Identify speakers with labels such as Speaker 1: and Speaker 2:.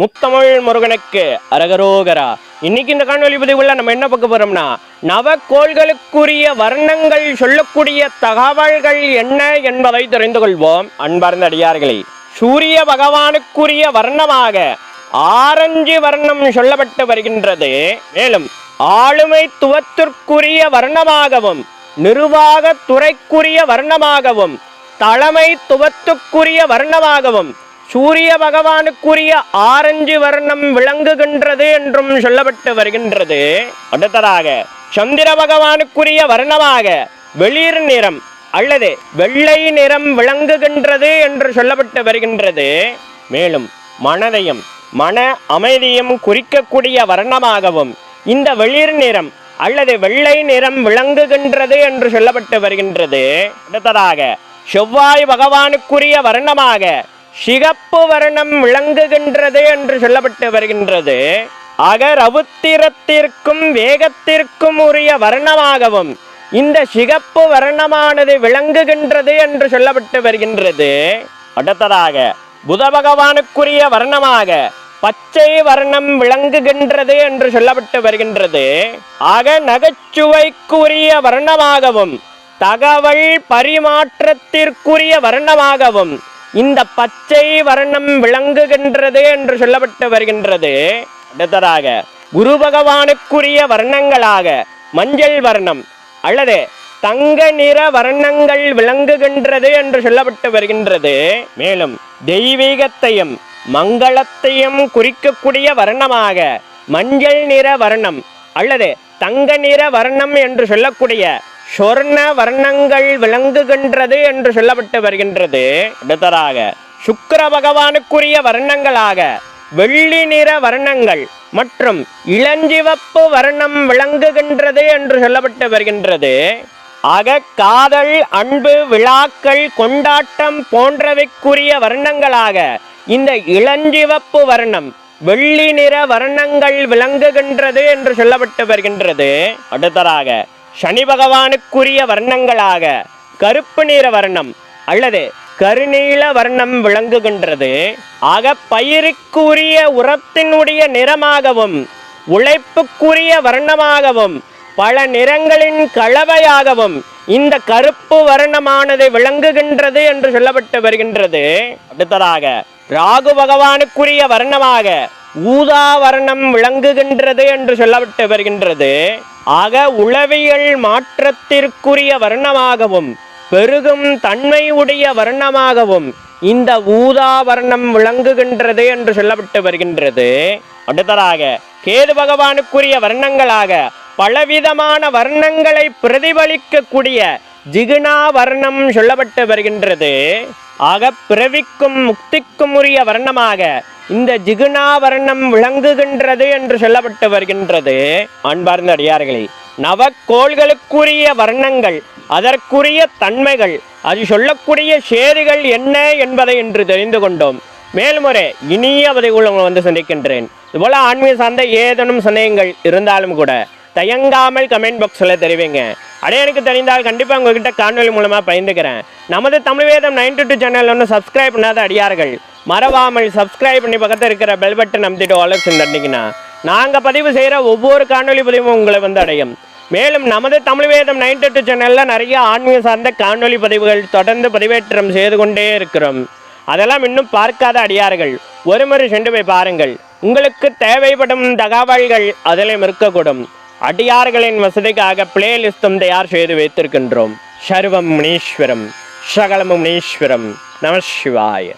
Speaker 1: முத்தமிழ் முருகனுக்கு அரகரோகரா. இன்னைக்கு இந்த காணொலி பதிவுல நம்ம என்ன பார்க்க போறோம்னா நவக்கோள்களுக்குரிய வர்ணங்கள் சொல்லக்கூடிய தகவல்கள் என்ன என்பதை தெரிந்து கொள்வோம். அன்பார்ந்த அடியார்களே சூரிய பகவானுக்குரிய வர்ணமாக ஆரஞ்சு வர்ணம் சொல்லப்பட்டு வருகின்றது. மேலும் ஆளுமை துவத்திற்குரிய வர்ணமாகவும் நிர்வாக துறைக்குரிய வர்ணமாகவும் தலைமை துவத்துக்குரிய வர்ணமாகவும் சூரிய பகவானுக்குரிய ஆரஞ்சு வர்ணம் விளங்குகின்றது என்றும் சொல்லப்பட்டு வருகின்றது. அடுத்ததாக சந்திர பகவானுக்குரிய வர்ணமாக வெளிர் நிறம் அல்லது வெள்ளை நிறம் விளங்குகின்றது என்று சொல்லப்பட்டு வருகின்றது. மேலும் மனதையும் மன அமைதியும் குறிக்கக்கூடிய வர்ணமாகவும் இந்த வெளிர் நிறம் அல்லது வெள்ளை நிறம் விளங்குகின்றது என்று சொல்லப்பட்டு வருகின்றது. அடுத்ததாக செவ்வாய் பகவானுக்குரிய வர்ணமாக சிகப்பு வர்ணம் விளங்குகின்றது என்று சொல்லப்பட்டு வருகின்றது. அகரவுத்திரத்திற்கும் வேகத்திற்கும் உரிய வர்ணமாகவும் இந்த சிகப்பு வர்ணமானது விளங்குகின்றது என்று சொல்லப்பட்டு வருகின்றது. அடுத்ததாக புத பகவானுக்குரிய வர்ணமாக பச்சை வர்ணம் விளங்குகின்றது என்று சொல்லப்பட்டு வருகின்றது. ஆக நகைச்சுவைக்குரிய வர்ணமாகவும் தகவல் பரிமாற்றத்திற்குரிய வர்ணமாகவும் இந்த பச்சை வர்ணம் விளங்குகின்றது என்று சொல்லப்பட்டு வருகின்றது. அடுத்ததாக குரு பகவானுக்குரிய வர்ணங்களாக மஞ்சள் வர்ணம் அல்லது தங்க நிற வர்ணங்கள் விளங்குகின்றது என்று சொல்லப்பட்டு வருகின்றது. மேலும் தெய்வீகத்தையும் மங்களத்தையும் குறிக்கக்கூடிய வர்ணமாக மஞ்சள் நிற வர்ணம் அல்லது தங்க நிற வர்ணம் என்று சொல்லக்கூடிய சொர்ண வர்ணங்கள் விளங்குகின்றது என்று சொல்லப்பட்டு வருகின்றது. அடுத்ததாக சுக்கர பகவானுக்குரிய வர்ணங்களாக வெள்ளி நிற வர்ணங்கள் மற்றும் இளஞ்சிவப்பு வர்ணம் விளங்குகின்றது என்று சொல்லப்பட்டு வருகின்றது. ஆக காதல் அன்பு விழாக்கள் கொண்டாட்டம் போன்றவைக்குரிய வர்ணங்களாக இந்த இளஞ்சிவப்பு வர்ணம் வெள்ளி நிற வர்ணங்கள் விளங்குகின்றது என்று சொல்லப்பட்டு வருகின்றது. அடுத்ததாக சனி பகவானுக்குரிய வர்ணங்களாக கருப்பு நிற வர்ணம் அல்லது கருநீல வர்ணம் விளங்குகின்றது. ஆக பயிருக்குரிய உரத்தினுடைய நிறமாகவும் உழைப்புக்குரிய வர்ணமாகவும் பல நிறங்களின் கலவையாகவும் இந்த கருப்பு வர்ணமானது விளங்குகின்றது என்று சொல்லப்பட்டு வருகின்றது. அடுத்ததாக ராகு பகவானுக்குரிய வர்ணமாக ஊதா வர்ணம் விளங்குகின்றது என்று சொல்லப்பட்டு வருகின்றது. ஆக உளவியல் மாற்றத்திற்குரிய வர்ணமாகவும் பெருகும் தன்மை உடைய வர்ணமாகவும் இந்த ஊதா வர்ணம் விளங்குகின்றது என்று சொல்லப்பட்டு வருகின்றது. அடுத்ததாக கேது பகவானுக்குரிய வர்ணங்களாக பலவிதமான வர்ணங்களை பிரதிபலிக்கக்கூடிய ஜிகுணா வர்ணம் சொல்லப்பட்டு வருகின்றது. ஆக பிறவிக்கும் முக்திக்கும் உரிய வர்ணமாக இந்த ஜிகுணாவரணம் விளங்குகின்றது என்று சொல்லப்பட்டு வருகின்றது. அன்பார்ந்த அடியார்களே நவக்கோள்களுக்குரிய வர்ணங்கள் அதற்குரிய தன்மைகள் அது சொல்லக்கூடிய சேதிகள் என்ன என்பதை இன்று தெரிந்து கொண்டோம். மேல்முறை இனிய பதிவுகள் உங்களை வந்து சந்திக்கின்றேன். இதுபோல் ஆன்மீக சார்ந்த ஏதேனும் சந்தேகங்கள் இருந்தாலும் கூட தயங்காமல் கமெண்ட் பாக்ஸில் தெரிவிங்க. அடைய எனக்கு தெரிந்தால் கண்டிப்பாக உங்ககிட்ட காணொலி மூலமாக பயந்துக்கிறேன் நமது Tamil Vedam ninety two channel ஒன்று சப்ஸ்கிரைப் பண்ணாத அடியார்கள் மறவாமல் சப்ஸ்கிரைப் பண்ணி பக்கத்தில் இருக்கிற பெல் பட்டன் நம்பிட்டு ஆலோசனை தண்டிங்கன்னா நாங்கள் பதிவு செய்கிற ஒவ்வொரு காணொலி பதிவும் உங்களை வந்து அடையும். மேலும் நமது தமிழ் வேதம் நைன்டி டூ சேனலில் நிறைய ஆன்மீக சார்ந்த காணொலி பதிவுகள் தொடர்ந்து பதிவேற்றம் செய்து கொண்டே இருக்கிறோம். அதெல்லாம் இன்னும் பார்க்காத அடியார்கள். ஒருமுறை சென்று போய் பாருங்கள். உங்களுக்கு தேவைப்படும் தகவல்கள் அதிலும் இருக்கக்கூடும். அடியார்களின் வசதிக்காக பிளேலிஸ்டும் தயார் செய்து வைத்திருக்கின்றோம். சர்வம் முனீஸ்வரம். சகலமும் முனீஸ்வரம். நம சிவாய.